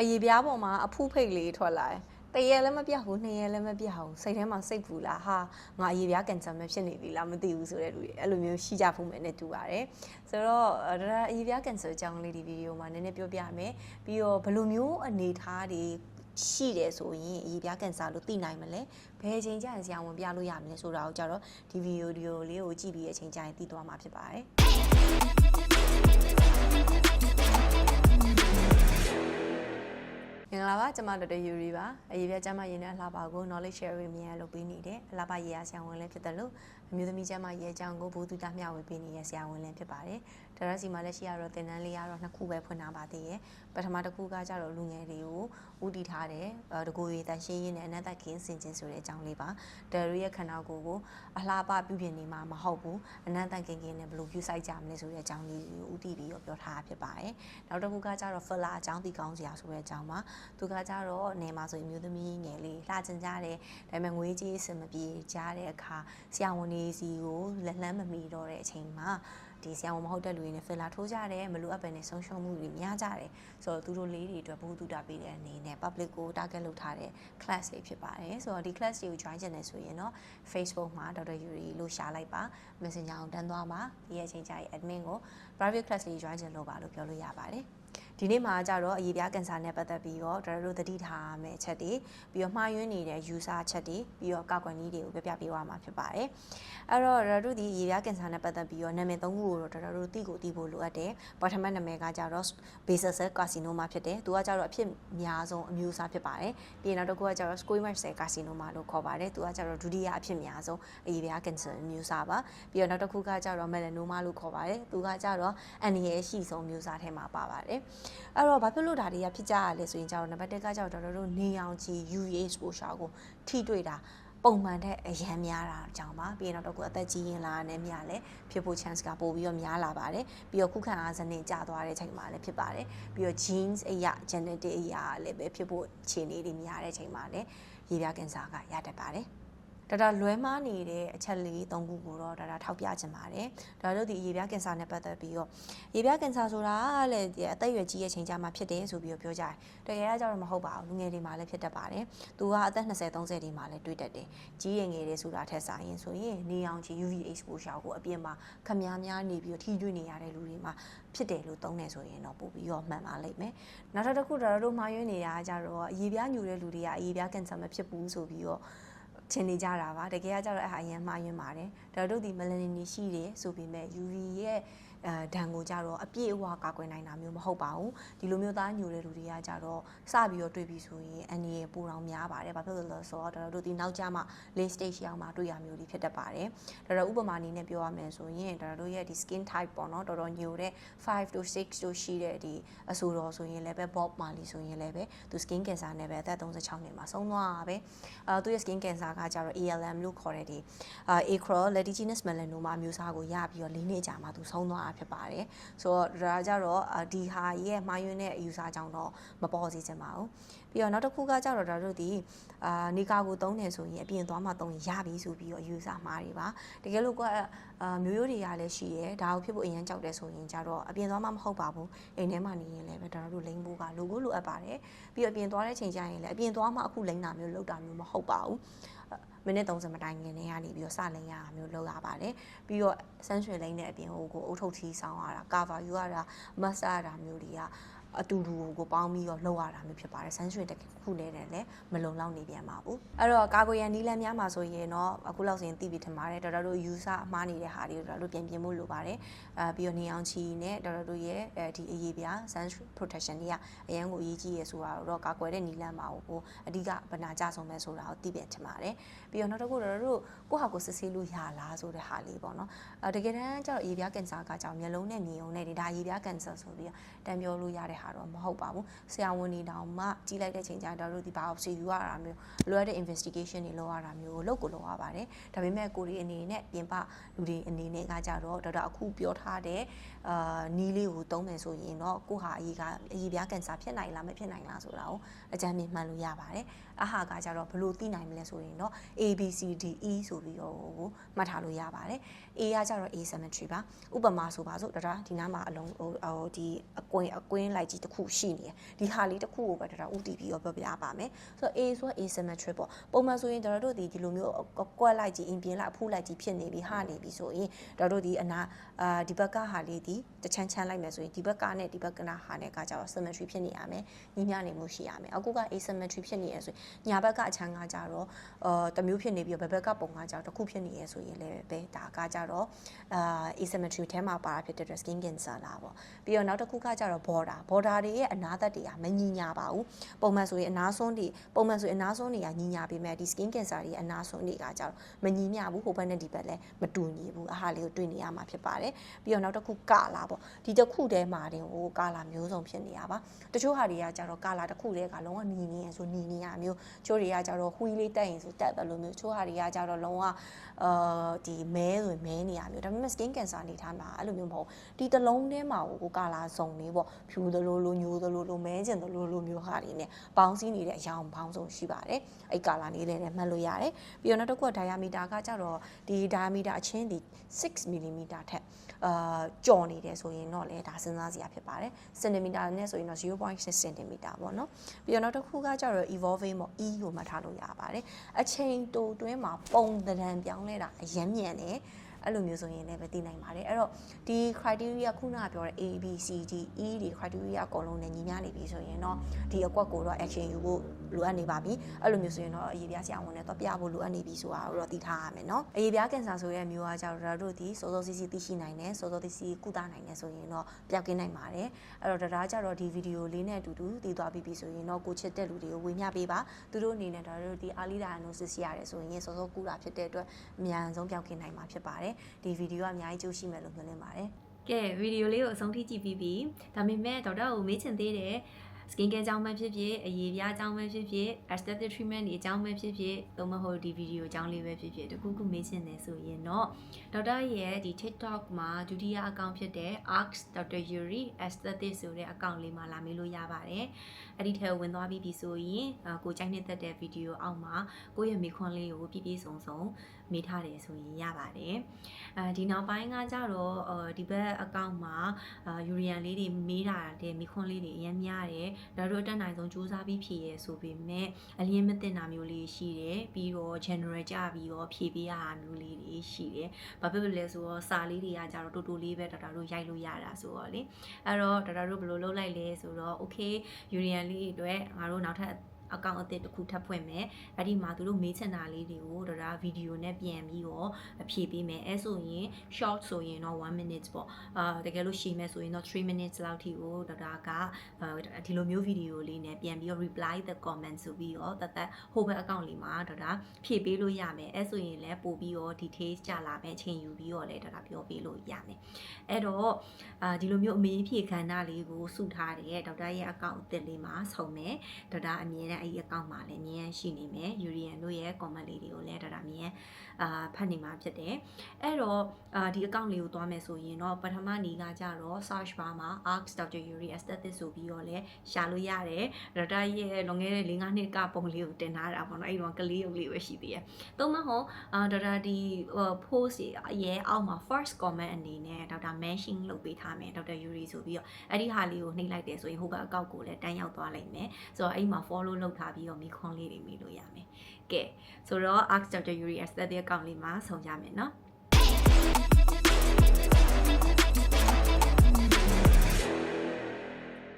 အရေပြားပေါ်မှာအဖူးဖိတ်လေးထွက်လာတယ်တရက်လည်းမပြတ်ဘူးနှစ်ရက်လည်းမပြတ်ဘူးစိတ်ထဲမှာစိတ်ပူလာဟာငါအရေပြားကန်ဆာမဖြစ်နေပြီလားမသိဘူးဆိုတဲ့လူတွေအဲ့လိုမျိုးရှိကြဖို့မယ်နဲ့တူပါတယ်ဆိုတော့ဒါဒါအရေပြားကန်ဆာအကြောင်းလေးဒီဗီဒီယိုမှာနည်းနည်းပြောပြမယ်ပြီးတော့ဘယ်လိုမျိုးအနေထားတွေရှိတယ်ဆိုရင်အရေပြားကန်ဆာလို့သိနိုင်မလဲဘယ်အချိန်ကျရင်ဆရာဝန်ပြလို့ရမလဲဆိုတာကိုကြတော့ဒီဗီဒီယိုလေးကိုကြည့်ပြီးအချိန်ကျရင်သိသွားမှာဖြစ်ပါတယ် မင်္ဂလာပါကျွန်မဒေါက်တာယူရီပါအရေးပြကျမရင်းနဲ့အလှပါကို knowledge sharing မြန်လုပ်ပေးနေတယ်အလှပါရေးရဆရာဝန်လည်းဖြစ်တယ်လို့အမျိုးသမီးကျမရေးအကြောင်းကိုဘူသူတာမျှဝေပေးနေတဲ့ဆရာဝန်လည်းဖြစ်ပါတယ်ဒါရစီမှာလည်းရှိရတော့သင်တန်းလေးရတော့နှစ်ခုပဲဖွင့်ထားပါသေးတယ်ပထမတစ်ခုကကြတော့လူငယ်တွေကိုဦးတည်ထားတယ်အဲတကူရည်တန်ရှင်းရင်းနဲ့အနက်သက်ခင်းစင်ခြင်းဆိုတဲ့အကြောင်းလေးပါဒါရီရဲ့ခန္ဓာကိုယ်ကိုအလှပပြုပြင်နေမှာမဟုတ်ဘူးအနက်သက်ကင်းကင်းနဲ့ဘယ်လိုပြုဆိုင်ကြမလဲဆိုတဲ့အကြောင်းလေးကိုဦးတည်ပြီးတော့ပြောထားတာဖြစ်ပါတယ်နောက်တစ်ခုကကြတော့ filler အကြောင်းသိကောင်းစရာဆိုတဲ့အကြောင်းပါသူကကြတော့နေမှာဆိုရင်မျိုးသမီးငယ်လေးလှကျင်ကြတယ်ဒါပေမဲ့ငွေကြေးအဆင်မပြေကြတဲ့အခါဆရာဝန်တွေစီကိုလက်လန်းမမီတော့တဲ့အချိန်မှာ ဒီဆရာဝန်မဟုတ်တဲ့လူတွေနဲ့ဖီလာထိုးကြတယ်မလိုအပ်ပဲနဲ့ဆုံးရှုံးမှုတွေများကြတယ်ဆိုတော့သူတို့လေးတွေအတွက်ဘုသူတာပေးတဲ့အနေနဲ့ public ကို target လုပ်ထားတဲ့ class တွေဖြစ်ပါတယ်ဆိုတော့ဒီ class တွေကို join ချင်တယ်ဆိုရင်တော့ Facebook မှာ Dr. Yuri လို့ရှာလိုက်ပါ Messenger ကိုတန်းသွားပါဒီရဲ့အချိန်ကျရင် admin ကို private class လေး join ချင်လို့ပါလို့ပြောလို့ရပါတယ် ဒီနေ့မှာကြတော့အရေးပြားကန်ဆာနဲ့ပတ်သက်ပြီးတော့ကျွန်တော်တို့သတိထားရမယ့်အချက်တွေပြီးတော့မှားယွင်းနေတဲ့ user အချက်တွေပြီးတော့ကောက်ကွယ်နည်းတွေကိုပြပြပေးသွားမှာဖြစ်ပါတယ်အဲ့တော့ကျွန်တော်တို့ဒီအရေးပြားကန်ဆာနဲ့ပတ်သက်ပြီးတော့နာမည်သုံးခုကိုတော့ကျွန်တော်တို့သိကိုသိဖို့လိုအပ်တယ်ပထမနာမည်ကကြတော့ basal cell carcinoma ဖြစ်တယ်သူကကြတော့အဖြစ်များဆုံးအမျိုးအစားဖြစ်ပါတယ်ပြီးရင်နောက်တစ်ခုကကြတော့ squamous cell carcinoma လို့ခေါ်ပါတယ်သူကကြတော့ဒုတိယအဖြစ်များဆုံးအရေးပြားကန်ဆာအမျိုးအစားပါပြီးတော့နောက်တစ်ခုကကြတော့ melanoma လို့ခေါ်ပါတယ်သူကကြတော့အန်ရီရဲ့ရှိဆုံးမျိုးစားထဲမှာပါပါတယ်အဲ့တော့ဘာဖြစ်လို့ဒါတွေကဖြစ်ကြရလဲဆိုရင်ကြတော့နံပါတ်1ကကြတော့တော်တော်နေအောင်ကြီး UVA exposure ကိုထိတွေ့တာပုံမှန်တဲ့အရန်များတာအကြောင်းပါပြီးရင်တော့ကိုအသက်ကြီးရင်လာနဲ့မြလဲဖြစ်ဖို့ chance ကပိုပြီးတော့များလာပါတယ်ပြီးတော့ခုခံအားစနစ်ကျသွားတဲ့အချိန်မှာလည်းဖြစ်ပါတယ်ပြီးတော့ genes အရာ genetic အရာလည်းပဲဖြစ်ဖို့ခြေနေတွေများတဲ့အချိန်မှာလည်းရေပြားကင်ဆာကရတတ်ပါတယ် ဒါဒါလွဲမားနေတဲ့အချက်လေး၃ခုကိုတော့ဒါဒါထောက်ပြချင်ပါတယ်။ဒါတို့ဒီရေပြားကင်ဆာနဲ့ပတ်သက်ပြီးတော့ရေပြားကင်ဆာဆိုတာလေအသက်အရွယ်ကြီးရဲ့ချိန်ကြမှာဖြစ်တယ်ဆိုပြီးတော့ပြောကြတယ်။တကယ်ကကြတော့မဟုတ်ပါဘူး။လူငယ်တွေမှာလည်းဖြစ်တတ်ပါတယ်။သူကအသက်20 30တွေမှာလည်းတွေ့တတ်တယ်။ကြီးရင်ငယ်တွေဆိုတာထက်ဆိုင်ရင်ဆိုရင်နေအောင်ကြီး UV exposure ကိုအပြင်မှာခမားများနေပြီးတော့ထိတွေ့နေရတဲ့လူတွေမှာဖြစ်တယ်လို့သုံးတယ်ဆိုရင်တော့ပို့ပြီးတော့မှန်ပါလိမ့်မယ်။နောက်တစ်ခုတော့တို့မှာရွေးနေတာကြတော့အရေးပြားညူတဲ့လူတွေကအရေးပြားကင်ဆာမဖြစ်ဘူးဆိုပြီးတော့ ထင်နေကြတာပါတကယ်ကကြတော့အဲ့ဟာအရင်မှားယွင်းပါတယ်ဒါတို့ဒီမလနီနီရှိတယ်ဆိုပေမဲ့ UV ရဲ့ အဲဒဏ်ကိုကြတော့အပြည့်အဝကာကွယ်နိုင်တာမျိုးမဟုတ်ပါဘူးဒီလိုမျိုးသားညိုတဲ့လူတွေကကြတော့စပြီးတော့တွေ့ပြီဆိုရင်အန်ဒီရဲ့ပူတော်များပါတယ်ဘာဖြစ်လို့လဲဆိုတော့တို့ဒီနောက်ကျမှ late stage ရောက်မှတွေ့ရမျိုးတွေဖြစ်တတ်ပါတယ်ဒါတော့ဥပမာအနေနဲ့ပြောရမယ်ဆိုရင်ဒါတို့ရဲ့ဒီ skin type ပေါ့နော်တော်တော်ညိုတဲ့5 to 6တို့ရှိတဲ့ဒီအဆိုတော်ဆိုရင်လည်းပဲ Bob Marley ဆိုရင်လည်းပဲသူ skin cancer နဲ့ပဲအသက်36နှစ်မှာဆုံးသွားတာပဲအဲသူရဲ့ skin cancer ကကြတော့ ALM လို့ခေါ်တဲ့ဒီအာ acral lentiginous melanoma မျိုးစားကိုရပြီးတော့၄နှစ်ကြာမှသူဆုံးသွားတာဖြစ်ပါတယ်ဆိုတော့ဒါကြတော့ဒီဟာရဲ့မှားယွင်းတဲ့အယူဆကြောင့်တော့မပေါ်စေချင်ပါဘူးပြီးတော့နောက်တစ်ခုကကြတော့ဒါတို့ဒီအာနေကာကိုသုံးနေဆိုရင်အပြင်သွားမှသုံးရင်ရပြီဆိုပြီးတော့ယူဆမှားတွေပါတကယ်လို့ကအာမျိုးရိုးတွေကလည်းရှိရဲဒါကိုဖြစ်ဖို့အရင်ကြောက်တယ်ဆိုရင်ကြတော့အပြင်သွားမှမဟုတ်ပါဘူးအိမ်ထဲမှာနေရင်လည်းပဲဒါတို့လိမ့်ဖို့ကလိုကိုလိုအပ်ပါတယ်ပြီးတော့အပြင်သွားတဲ့ချိန်ကျရင်လည်းအပြင်သွားမှအခုလိမ့်တာမျိုးလောက်တာမျိုးမဟုတ်ပါဘူး မိနစ်30မတိုင်ခင်နေရနေပြီးတော့စလိန်ရတာမျိုးလုပ်ရပါတယ်ပြီးတော့ဆန်းရွှေလိမ့်တဲ့အပြင်ဟိုကိုအုတ်ထုတ်ထီးဆောင်းရတာ cover ယူရတာ massage ရတာမျိုးတွေက အတူတူကိုပေါင်းပြီးတော့လုပ်ရတာမျိုးဖြစ်ပါတယ်ဆန်းရွှေတစ်ခုနဲ့လည်းမလုံလောက်နေပြန်ပါဘူးအဲ့တော့ကာကွယ်ရန်နီးလန်းများမှာဆိုရင်တော့အခုလောက်ဆိုရင်သိပြီးထင်ပါတယ်တော်တော်တို့ user အမှားနေတဲ့ဟာတွေတော်တော်တို့ပြင်ပြင်မှုလိုပါတယ်အဲပြီးတော့နေအောင်ချီနဲ့တော်တော်တို့ရဲ့အဲဒီအရေးပြ sun protection တွေကအရန်ကိုအရေးကြီးရဆိုတာတော့ကာကွယ်တဲ့နီးလန်းမှာဟိုအဓိကဗနာကြဆုံးပဲဆိုတာကိုသိပြန်ထင်ပါတယ်ပြီးတော့နောက်တစ်ခုတော်တို့ကိုယ့်ဟာကိုယ်စစ်ဆေးလို့ရလားဆိုတဲ့ဟာလေးပေါ့နော်အဲတကယ်တမ်းကျတော့အရေးပြကင်ဆာကကြောင့်မျက်လုံးနဲ့မြင်ုံနဲ့ဒီဒါအရေးပြကင်ဆာဆိုပြီးတန်ပြောလို့ရတဲ့ဟာတော့မဟုတ်ပါဘူးဆရာဝန်တွေတောင်မှကြီးလိုက်တဲ့ချိန်ကျတော့တို့ဒီ biopsy ယူရတာမျိုးလိုအပ်တဲ့ investigation တွေလုပ်ရတာမျိုးကိုလုပ်ကိုလုပ်ရပါတယ်ဒါပေမဲ့ကိုရီအနေနဲ့ပြင်ပလူတွေအနေနဲ့ကကြတော့ဒေါက်တာအခုပြောထားတဲ့အာနီးလေးကိုသုံးမယ်ဆိုရင်တော့ကိုဟာအရေးကအရေးပြားကန်ဆာဖြစ်နိုင်လားမဖြစ်နိုင်လားဆိုတာကိုအကြံဉာဏ်မှန်လို့ရပါတယ်အဟာကကြတော့ဘလို့သိနိုင်မလဲဆိုရင်တော့ A B C D E ဆိုပြီးတော့မှတ်ထားလို့ရပါတယ် A ကကြတော့ asymmetry ပါဥပမာဆိုပါစို့ဒါဒါဒီနားမှာအလုံးဟိုဒီအကွင်းအကွင်းလိုက်လိုက်ကြီးတစ်ခုရှိနေတယ်ဒီဟာလေးတစ်ခုကိုပဲဒါတော့ UTP ရောပြောပြပါမယ်ဆိုတော့ A ဆိုတော့ asymmetry ပေါ့ပုံမှန်ဆိုရင်တို့တို့ဒီဒီလိုမျိုးကွက်လိုက်ကြီးအင်ပြင်းလိုက်အဖူးလိုက်ကြီးဖြစ်နေပြီဟာနေပြီဆိုရင်တို့တို့ဒီအနာအာဒီဘက်ကဟာလေးဒီတချမ်းချမ်းလိုက်မယ်ဆိုရင်ဒီဘက်ကနဲ့ဒီဘက်ကနာဟာနဲ့ကကြတော့ symmetry ဖြစ်နေရမယ်ညီမျှနေမှုရှိရမယ်အခုက asymmetry ဖြစ်နေရဆိုရင်ညာဘက်ကအချမ်းကကြတော့အာတမျိုးဖြစ်နေပြီးတော့ဘယ်ဘက်ကပုံကကြတော့တစ်ခုဖြစ်နေရဆိုရင်လည်းပဲဒါကကြတော့အာ asymmetry ထဲမှာပါတာဖြစ်တဲ့ skin cancer လာပေါ့ပြီးတော့နောက်တစ်ခုကကြတော့ border border တွေရဲ့အနာသက်တွေကမညီညာပါဘူးပုံမှန်ဆိုရင်အနာဆုံးတွေပုံမှန်ဆိုရင်အနာဆုံးတွေကညီညာပေမဲ့ဒီ skin cancer တွေရဲ့အနာဆုံးတွေကကြတော့မညီမျှဘူးဟိုဘက်နဲ့ဒီဘက်လည်းမတူညီဘူးအဟာလေးကိုတွေ့နေရမှာဖြစ်ပါတယ်ပြီးတော့နောက်တစ်ခုကလာပေါ့ဒီတစ်ခုတည်းမှာတင်ဟိုကလာမျိုးစုံဖြစ်နေရပါတချို့ဟာတွေကကြတော့ကလာတစ်ခုတည်းကလုံးဝညီနေရဆိုညီနေရမျိုးချို့တွေကကြတော့ဟွီးလေးတက်ရင်ဆိုတက်တယ်လို့မျိုးချို့ဟာတွေကကြတော့လုံးဝအာဒီမဲဆိုရင်မဲနေရမျိုးဒါပေမဲ့ skin cancer အနေထားမှာအဲ့လိုမျိုးမဟုတ်ဒီတစ်လုံးထဲမှာကိုကလာစုံလေးပေါ့ဖြူသလိုလိုညိုသလိုလိုမဲကျင်သလိုလိုမျိုးဟာတွေနဲ့ပေါင်းစည်းနေတဲ့အရာပေါင်းစုံရှိပါတယ်အဲ့ကာလာလေးလည်းမှတ်လို့ရတယ်ပြီးတော့နောက်တစ်ခုက diameter ကကြတော့ဒီ diameter အချင်းဒီ6 mm ထက်အာကြော်နေတယ်ဆိုရင်တော့လေဒါစဉ်းစားစရာဖြစ်ပါတယ်စင်တီမီတာနဲ့ဆိုရင်တော့0.6စင်တီမီတာပေါ့နော်ပြီးတော့နောက်တစ်ခုကကြတော့ evolving ပေါ့ e ကိုမှတ်ထားလို့ရပါတယ်အချိန်တိုတွင်းမှာပုံသဏ္ဍာန်ပြောင်းလဲတာအရင်မြန်တယ် အဲ့လိုမျိုးဆိုရင်လည်းပဲသိနိုင်ပါတယ်အဲ့တော့ဒီ criteria ခုနကပြောတဲ့ A B C D E ဒီ criteria အကုန်လုံးနဲ့ညီမျှနေပြီဆိုရင်တော့ဒီအကွက်ကိုတော့ action ယူဖို့လိုအပ်နေပါပြီအဲ့လိုမျိုးဆိုရင်တော့အရေးပြားဆရာဝန်နဲ့တော့ပြဖို့လိုအပ်နေပြီဆိုတာကိုတော့သိထားရမယ်เนาะအရေးပြားကင်ဆာဆိုတဲ့မျိုးကကြောင့်ဒါတို့ဒီစောစောစီးစီးသိရှိနိုင်တယ်စောစောစီးစီးကုသနိုင်တယ်ဆိုရင်တော့ပျောက်ကင်းနိုင်ပါတယ်အဲ့တော့ဒါကြတော့ဒီဗီဒီယိုလေးနဲ့အတူတူသိသွားပြီးပြီဆိုရင်တော့ကိုချစ်တဲ့လူတွေကိုဝေမျှပေးပါသူတို့အနေနဲ့ဒါတို့ဒီ early diagnosis ရတယ်ဆိုရင်စောစောကုတာဖြစ်တဲ့အတွက်အများဆုံးပျောက်ကင်းနိုင်မှာဖြစ်ပါတယ် ်ဒီဗီဒီယိုကအများကြီးကျိုးရှိမယ်လို့မျှော်လင့်ပါတယ်ကဲဗီဒီယိုလေးကိုအဆုံးထိကြည့်ပြီးပြီဒါပေမဲ့ဒေါက်တာကိုမေးချင်သေးတယ် skin care အကြောင်းပဲဖြစ်ဖြစ်အရေးပြားအကြောင်းပဲဖြစ်ဖြစ် aesthetic treatment တွေအကြောင်းပဲဖြစ်ဖြစ်သို့မဟုတ်ဒီဗီဒီယိုအကြောင်းလေးပဲဖြစ်ဖြစ်တခုခုမေးချင်တယ်ဆိုရင်တော့ဒေါက်တာရဲ့ဒီ TikTok မှာဒုတိယအကောင့်ဖြစ်တဲ့ arcs dr yuri aesthetic ဆိုတဲ့အကောင့်လေးမှာလာမေးလို့ရပါတယ်အဲ့ဒီထဲဝင်သွားပြီးပြီဆိုရင်အာကိုကြိုက်နေတဲ့တဲ့ဗီဒီယိုအောက်မှာကိုယ့်ရဲ့မိခွန်းလေးကိုပြည့်ပြည့်စုံစုံမေးထားတယ်ဆိုရင်ရပါတယ်အဲဒီနောက်ပိုင်းကကြတော့ဒီဘက်အကောင့်မှာအာယူရီယန်လေးတွေမေးတာတဲ့မိခွန်းလေးတွေအများများတယ်ဒါတို့အတက်နိုင်ဆုံးစူးစမ်းပြီးဖြည့်ရဲဆိုပေမဲ့အလင်းမသိတာမျိုးလေးရှိတယ်ပြီးတော့ general ကြပြီးတော့ဖြည့်ပေးရတာမျိုးလေးတွေရှိတယ်ဘာဖြစ်လို့လဲဆိုတော့စာလေးတွေကကြတော့တူတူလေးပဲဒါတို့ရိုက်လို့ရတာဆိုတော့လေအဲ့တော့ဒါတို့ဘယ်လိုလုပ်လိုက်လဲဆိုတော့ okay ယူရီယန်လေးအတွက်ငါတို့နောက်ထပ် အကောင့်အသစ်တစ်ခုထပ်ဖွင့်မယ်အဲ့ဒီမှာသူတို့မေးချင်တာလေးတွေကိုဒါဒါဗီဒီယိုနဲ့ပြန်ပြီးတော့အဖြေပေးမယ်အဲဆိုရင် short ဆိုရင်တော့1 minute ပေါ့အာတကယ်လို့ရှည်မဲ့ဆိုရင်တော့3 minutes လောက်ထိကိုဒါဒါကဒီလိုမျိုးဗီဒီယိုလေးနဲ့ပြန်ပြီးတော့ reply the comment ဆိုပြီးတော့တသက်ဟိုဘက်အကောင့်လေးမှာဒါဒါဖြည့်ပေးလို့ရမယ်အဲဆိုရင်လည်းပို့ပြီးတော့ details ကြလာမယ်အချိန်ယူပြီးတော့လည်းဒါဒါပြောပေးလို့ရမယ်အဲ့တော့အာဒီလိုမျိုးအမေးဖြေခန္ဓာလေးကိုစုထားတဲ့ဒေါက်တာရဲ့အကောင့်အသစ်လေးမှာဆုံမယ်ဒေါက်တာအမြဲတမ်းအဲ့ဒီအကောင့်မှာလည်းအမြဲရှိနေမယ်ယူရီယန်တို့ရဲ့ comment လေးတွေကိုလည်းဒါဒါအမြဲအာဖတ်နေမှာဖြစ်တယ်အဲ့တော့အာဒီအကောင့်လေးကိုသွားမယ်ဆိုရင်တော့ပထမနေကကြတော့ search bar မှာ arcs dr yuri aesthetic ဆိုပြီးတော့လည်းရှာလို့ရတယ်ဒါတာရဲ့လွန်ခဲ့တဲ့၄-၅နှစ်ကပုံလေးကိုတင်ထားတာပေါ့နော်အဲ့ဒီတော့ကလေးရုပ်လေးပဲရှိသေးတယ်။သို့မဟုတ်အာဒါတာဒီ post ရဲ့အောက်မှာ first comment အနေနဲ့ဒေါက်တာ mention လုပ်ပေးထားမယ်ဒေါက်တာ yuri ဆိုပြီးတော့အဲ့ဒီဟာလေးကိုနှိပ်လိုက်တယ်ဆိုရင်ဟိုဘက်အကောက်ကိုလည်းတန်းရောက်သွားလိမ့်မယ်။ဆိုတော့အဲ့ဒီမှာ follow လုပ်ထားပြီးတော့မိခွန်းလေးတွေမိလို့ရမယ်။ကဲဆိုတော့ arcs dr yuri aesthetic အကောင့်လေးမှာဆုံကြမယ်နော်။